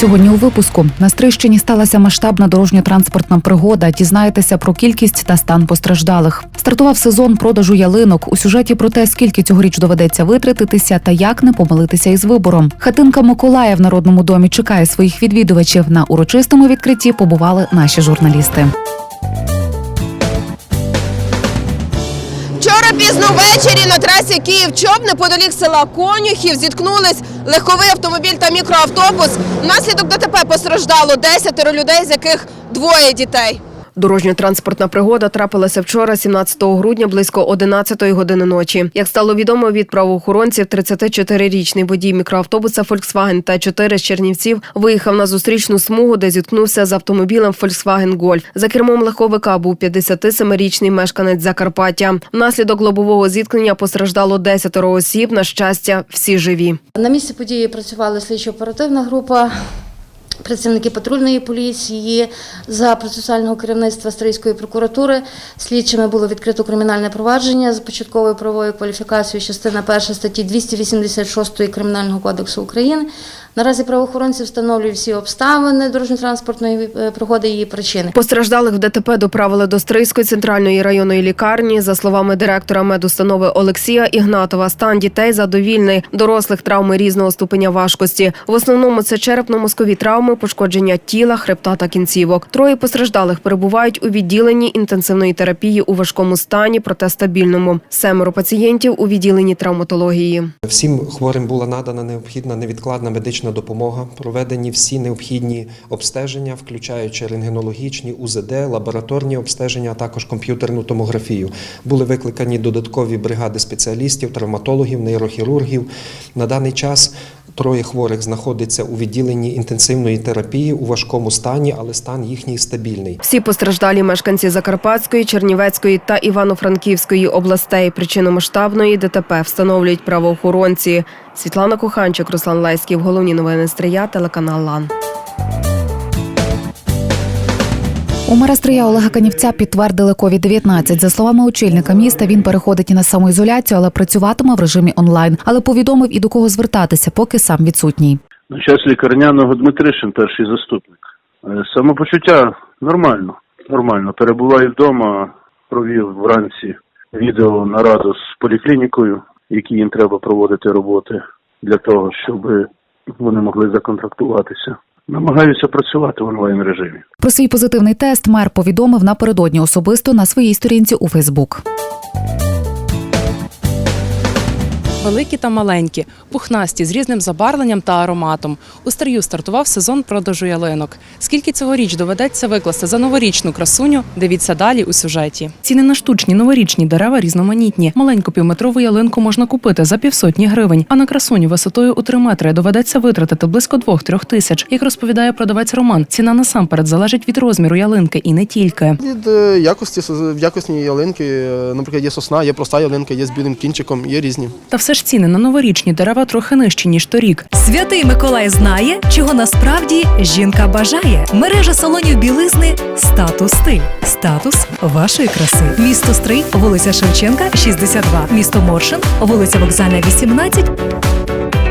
Сьогодні у випуску на Стрищині сталася масштабна дорожньо-транспортна пригода. Дізнаєтеся про кількість та стан постраждалих. Стартував сезон продажу ялинок. У сюжеті про те, скільки цьогоріч доведеться витратитися та як не помилитися із вибором. Хатинка Миколая в народному домі чекає своїх відвідувачів. На урочистому відкритті побували наші журналісти. Пізно ввечері на трасі Київ-Чоп неподалік села Конюхів зіткнулись легковий автомобіль та мікроавтобус. Внаслідок ДТП постраждало 10 людей, з яких двоє дітей. Дорожньо-транспортна пригода трапилася вчора, 17 грудня, близько 11 години ночі. Як стало відомо від правоохоронців, 34-річний водій мікроавтобуса Volkswagen та 4 з Чернівців виїхав на зустрічну смугу, де зіткнувся з автомобілем Volkswagen Golf. За кермом легковика був 57-річний мешканець Закарпаття. Внаслідок лобового зіткнення постраждало 10 осіб. На щастя, всі живі. На місці події працювала слідчо-оперативна група. Працівники патрульної поліції за процесуального керівництва Стрийської прокуратури слідчими було відкрито кримінальне провадження з початковою правовою кваліфікацією частина 1 статті 286 Кримінального кодексу України. Наразі правоохоронці встановлюють всі обставини дорожньо-транспортної е, пригоди і її причини. Постраждалих в ДТП доправили до Стрийської центральної районної лікарні. За словами директора медустанови Олексія Ігнатова, стан дітей задовільний, дорослих травми різного ступеня важкості. В основному це черепно-мозкові травми, пошкодження тіла, хребта та кінцівок. Троє постраждалих перебувають у відділенні інтенсивної терапії у важкому стані, проте стабільному. Семеро пацієнтів у відділенні травматології. Всім хворим була надана необхідна невідкладна медична допомога. Проведені всі необхідні обстеження, включаючи рентгенологічні, УЗД, лабораторні обстеження, а також комп'ютерну томографію. Були викликані додаткові бригади спеціалістів, травматологів, нейрохірургів. На даний час троє хворих знаходиться у відділенні інтенсивної терапії у важкому стані, але стан їхній стабільний. Всі постраждалі мешканці Закарпатської, Чернівецької та Івано-Франківської областей. Причину масштабної ДТП встановлюють правоохоронці. Світлана Коханчик, Руслан Лайський. В головні новини Стрия, телеканал Лан. У мера Стрия Олега Канівця підтвердили COVID-19. За словами очільника міста, він переходить і на самоізоляцію, але працюватиме в режимі онлайн. Але повідомив і до кого звертатися, поки сам відсутній. На час лікарняного Дмитришин, перший заступник. Е, Самопочуття нормально. Нормально. Перебуваю вдома, провів вранці відео нараду з поліклінікою, які їм треба проводити роботи для того, щоб вони могли законтрактуватися. Намагаюся працювати в онлайн режимі. Про свій позитивний тест мер повідомив напередодні особисто на своїй сторінці у Фейсбук. Великі та маленькі, пухнасті з різним забарвленням та ароматом. У Стрию стартував сезон продажу ялинок. Скільки цьогоріч доведеться викласти за новорічну красуню? Дивіться далі у сюжеті. Ціни на штучні новорічні дерева різноманітні. Маленьку півметрову ялинку можна купити за півсотні гривень, а на красуню висотою у три метри доведеться витратити близько двох-трьох тисяч. Як розповідає продавець Роман, ціна насамперед залежить від розміру ялинки і не тільки. Від е, якості в якісні ялинки, е, наприклад, є сосна, є проста ялинка, є з білим кінчиком, є різні. Та все ж ціни на новорічні дерева трохи нижчі ніж торік. Святий Миколай знає, чого насправді жінка бажає. Мережа салонів білизни Статус Стиль. Статус вашої краси. Місто Стрий, вулиця Шевченка, 62. Місто Моршин, вулиця Вокзальна, 18.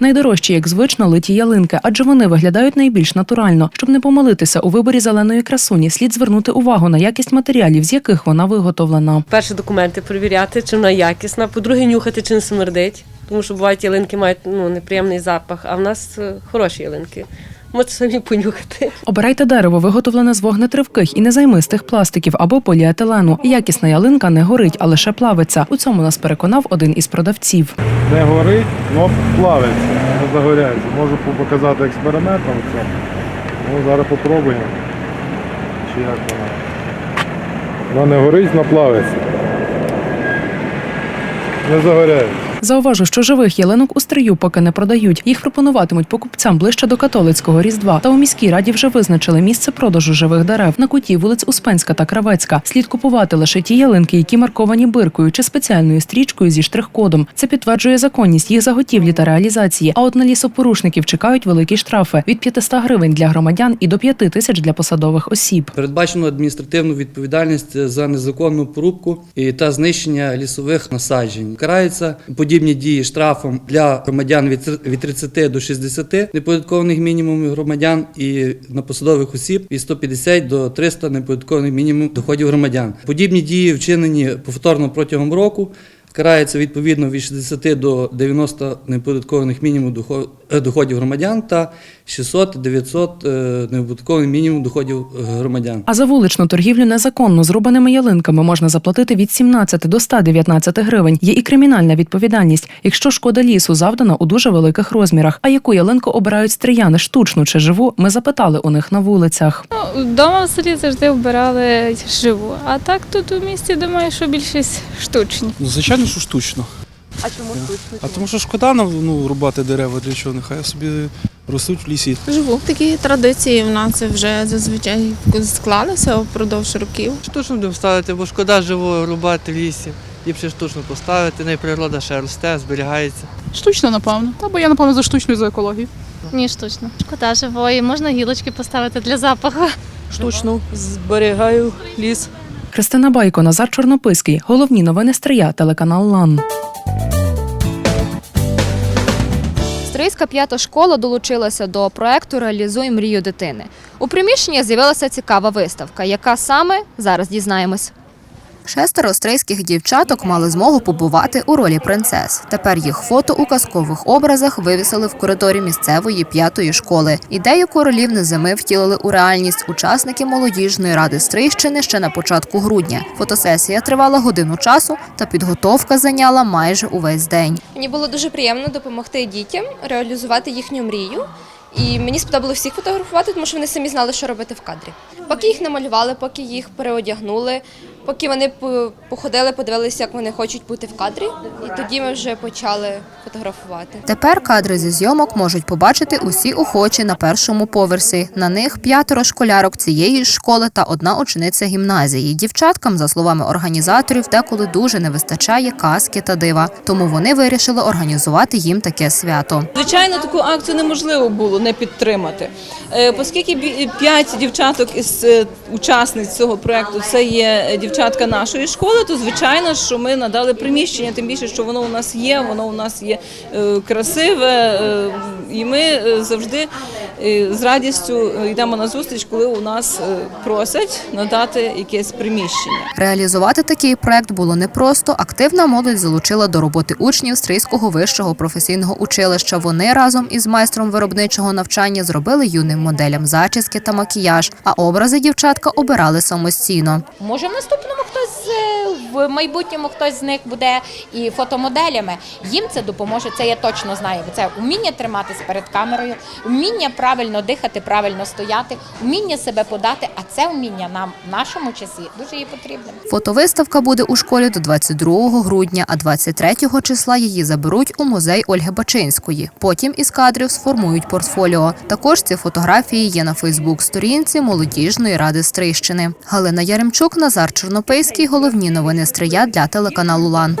Найдорожчі, як звично, литі ялинки, адже вони виглядають найбільш натурально. Щоб не помилитися у виборі зеленої красуні, слід звернути увагу на якість матеріалів, з яких вона виготовлена. Перше документи перевіряти, чи вона якісна. По-друге, нюхати, чи не смердить. Тому що бувають ялинки мають ну, неприємний запах, а в нас е, хороші ялинки. Можете самі понюхати. Обирайте дерево, виготовлене з вогнетривких і незаймистих пластиків або поліетилену. Якісна ялинка не горить, а лише плавиться. У цьому нас переконав один із продавців. не горить, але плавиться, не загоряється. Можу показати експериментом. Ну, зараз попробуємо. Чи як вона. Вона не горить, але плавиться. Не загоряється. Зауважу, що живих ялинок у стрию поки не продають. Їх пропонуватимуть покупцям ближче до католицького різдва. Та у міській раді вже визначили місце продажу живих дерев на куті вулиць Успенська та Кравецька. Слід купувати лише ті ялинки, які марковані биркою чи спеціальною стрічкою зі штрих-кодом. Це підтверджує законність їх заготівлі та реалізації. А от на лісопорушників чекають великі штрафи від 500 гривень для громадян і до 5 тисяч для посадових осіб. Передбачено адміністративну відповідальність за незаконну порубку та знищення лісових насаджень. Карається подібні дії штрафом для громадян від тр- 30 до 60 неподаткованих мінімумів громадян і на посадових осіб від 150 до 300 неподаткованих мінімумів доходів громадян. Подібні дії вчинені повторно протягом року. Карається відповідно від 60 до 90 неподаткованих мінімум е, доходів громадян та 600-900 е, неоподаткованих мінімум доходів е, громадян. А за вуличну торгівлю незаконно зрубаними ялинками можна заплатити від 17 до 119 гривень. Є і кримінальна відповідальність, якщо шкода лісу завдана у дуже великих розмірах. А яку ялинку обирають стріяни, штучну чи живу? Ми запитали у них на вулицях. Вдома в селі завжди вбирали живу. А так тут у місті думаю, що більшість штучні. Ну, звичайно, що штучно. А чому штучно? А тому що шкода нам ну, рубати дерева для чого? Нехай собі ростуть в лісі. Живу. Такі традиції в нас вже зазвичай склалися впродовж років. Штучно будемо ставити, бо шкода живо рубати в лісі. Ліпше штучно поставити, не природа ще росте, зберігається. Штучно, напевно. Та бо я, напевно, за штучну і за екологію. Ні, штучно. Шкода живої, можна гілочки поставити для запаху. Штучно зберігаю ліс. Христина Байко, Назар Чорнописький. Головні новини Стрия, телеканал Лан. Стрийська п'ята школа долучилася до проекту Реалізуй мрію дитини. У приміщенні з'явилася цікава виставка. Яка саме зараз дізнаємось. Шестеро стрийських дівчаток мали змогу побувати у ролі принцес. Тепер їх фото у казкових образах вивісили в коридорі місцевої п'ятої школи. Ідею королівни зими втілили у реальність учасники молодіжної ради Стрийщини ще на початку грудня. Фотосесія тривала годину часу, та підготовка зайняла майже увесь день. Мені було дуже приємно допомогти дітям реалізувати їхню мрію. І мені сподобалося всіх фотографувати, тому що вони самі знали, що робити в кадрі. Поки їх намалювали, поки їх переодягнули, поки вони по- походили, подивилися, як вони хочуть бути в кадрі. І тоді ми вже почали фотографувати. Тепер кадри зі зйомок можуть побачити усі охочі на першому поверсі. На них п'ятеро школярок цієї ж школи та одна учениця гімназії. Дівчаткам, за словами організаторів, деколи дуже не вистачає казки та дива. Тому вони вирішили організувати їм таке свято. Звичайно, таку акцію неможливо було не підтримати, Е, оскільки п'ять дівчаток із е, учасниць цього проекту це є дівчатка нашої школи, то звичайно, що ми надали приміщення, тим більше, що воно у нас є, воно у нас є е, красиве, е, і ми е, завжди з радістю йдемо на зустріч, коли у нас просять надати якесь приміщення. Реалізувати такий проект було непросто. Активна молодь залучила до роботи учнів Стрийського вищого професійного училища. Вони разом із майстром виробничого навчання зробили юним моделям зачіски та макіяж, а образи дівчатка обирали самостійно. Може, в наступному хтось е, в майбутньому хтось з них буде і фотомоделями. Їм це допоможе. Це я точно знаю. Це вміння триматись перед камерою, вміння правильно дихати, правильно стояти, вміння себе подати. А це вміння нам в нашому часі дуже є потрібним. Фотовиставка буде у школі до 22 грудня, а 23 числа її заберуть у музей Ольги Бачинської. Потім із кадрів сформують портфоліо. Також ці фотографії є на Фейсбук-сторінці молодіжної ради Стрийщини. Галина Яремчук, Назар Чорнопейський. Головні новини Стрия для телеканалу Лан.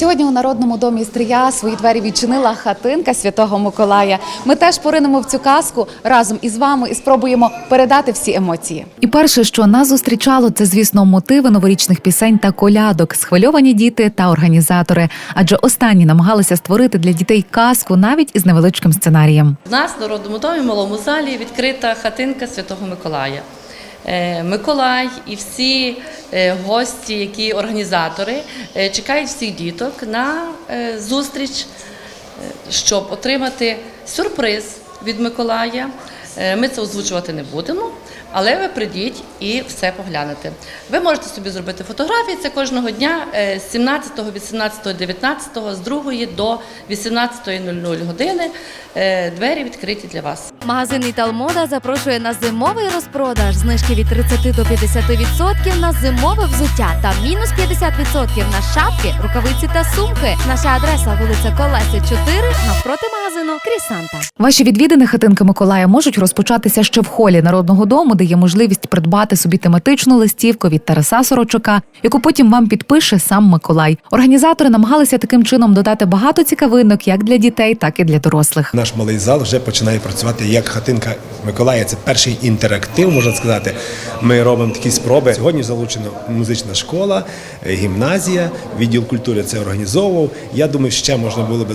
Сьогодні у народному домі Стрия свої двері відчинила хатинка Святого Миколая. Ми теж поринемо в цю казку разом із вами і спробуємо передати всі емоції. І перше, що нас зустрічало, це звісно мотиви новорічних пісень та колядок, схвильовані діти та організатори. Адже останні намагалися створити для дітей казку навіть із невеличким сценарієм. У нас в народному домі, малому залі, відкрита хатинка Святого Миколая. Е, Миколай і всі е, гості, які організатори, е, чекають всіх діток на зустріч, щоб отримати сюрприз від Миколая. Ми це озвучувати не будемо, але ви прийдіть і все поглянете. Ви можете собі зробити фотографії. Це кожного дня з 17, 18, 19, з 2 до 18.00 години. Двері відкриті для вас. Магазин Італмода запрошує на зимовий розпродаж. Знижки від 30 до 50% на зимове взуття та мінус 50% на шапки, рукавиці та сумки. Наша адреса вулиця Колеси 4 навпроти магазину Крісанта. Ваші відвідини хатинки Миколая можуть розпочатися ще в холі народного дому, громади є можливість придбати собі тематичну листівку від Тараса Сорочука, яку потім вам підпише сам Миколай. Організатори намагалися таким чином додати багато цікавинок як для дітей, так і для дорослих. Наш малий зал вже починає працювати як хатинка Миколая. Це перший інтерактив, можна сказати. Ми робимо такі спроби. Сьогодні залучена музична школа, е, гімназія, відділ культури це організовував. Я думаю, ще можна було би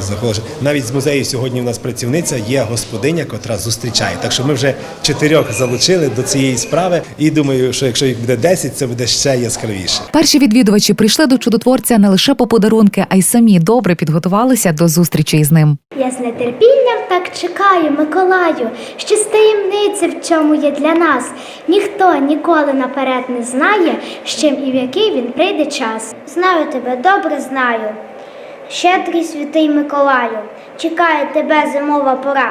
заголошити. Навіть з музею сьогодні у нас працівниця є господиня, котра зустрічає. Так що ми вже чотирьох залучили до цієї справи. І думаю, що якщо їх буде 10, це буде ще яскравіше. Перші відвідувачі прийшли до чудотворця не лише по подарунки, а й самі добре підготувалися до зустрічі із ним. Я з нетерпінням так чекаю, Миколаю, що з таємниці в чому є для нас. Ніхто ніколи наперед не знає, з чим і в який він прийде час. Знаю тебе, добре знаю. Щедрий святий Миколаю, чекає тебе зимова пора.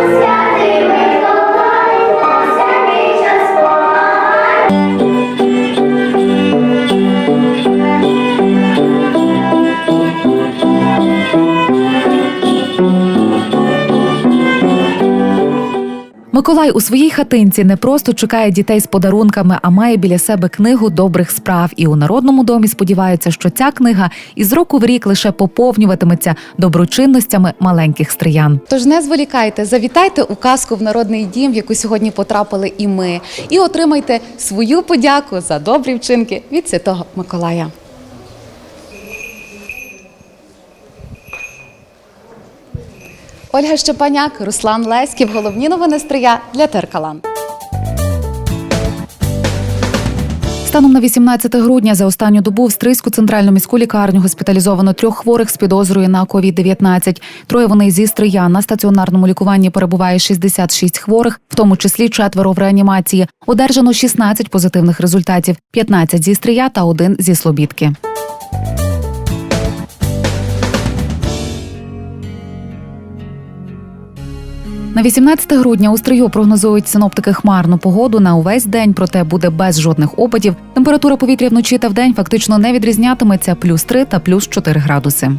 Святий Миколаю, Миколай у своїй хатинці не просто чекає дітей з подарунками, а має біля себе книгу добрих справ. І у народному домі сподіваються, що ця книга із року в рік лише поповнюватиметься доброчинностями маленьких стриян. Тож не зволікайте, завітайте у казку в народний дім, в яку сьогодні потрапили і ми, і отримайте свою подяку за добрі вчинки від Святого Миколая. Ольга Щепаняк, Руслан Леськів. Головні новини Стрия для Теркалан. Станом на 18 грудня за останню добу в Стрийську центральну міську лікарню госпіталізовано трьох хворих з підозрою на COVID-19. Троє вони зі Стрия. На стаціонарному лікуванні перебуває 66 хворих, в тому числі четверо в реанімації. Одержано 16 позитивних результатів: 15 зі Стрия та один зі Слобідки. На 18 грудня у Стрию прогнозують синоптики хмарну погоду на увесь день, проте буде без жодних опадів. Температура повітря вночі та вдень фактично не відрізнятиметься плюс 3 та плюс 4 градуси.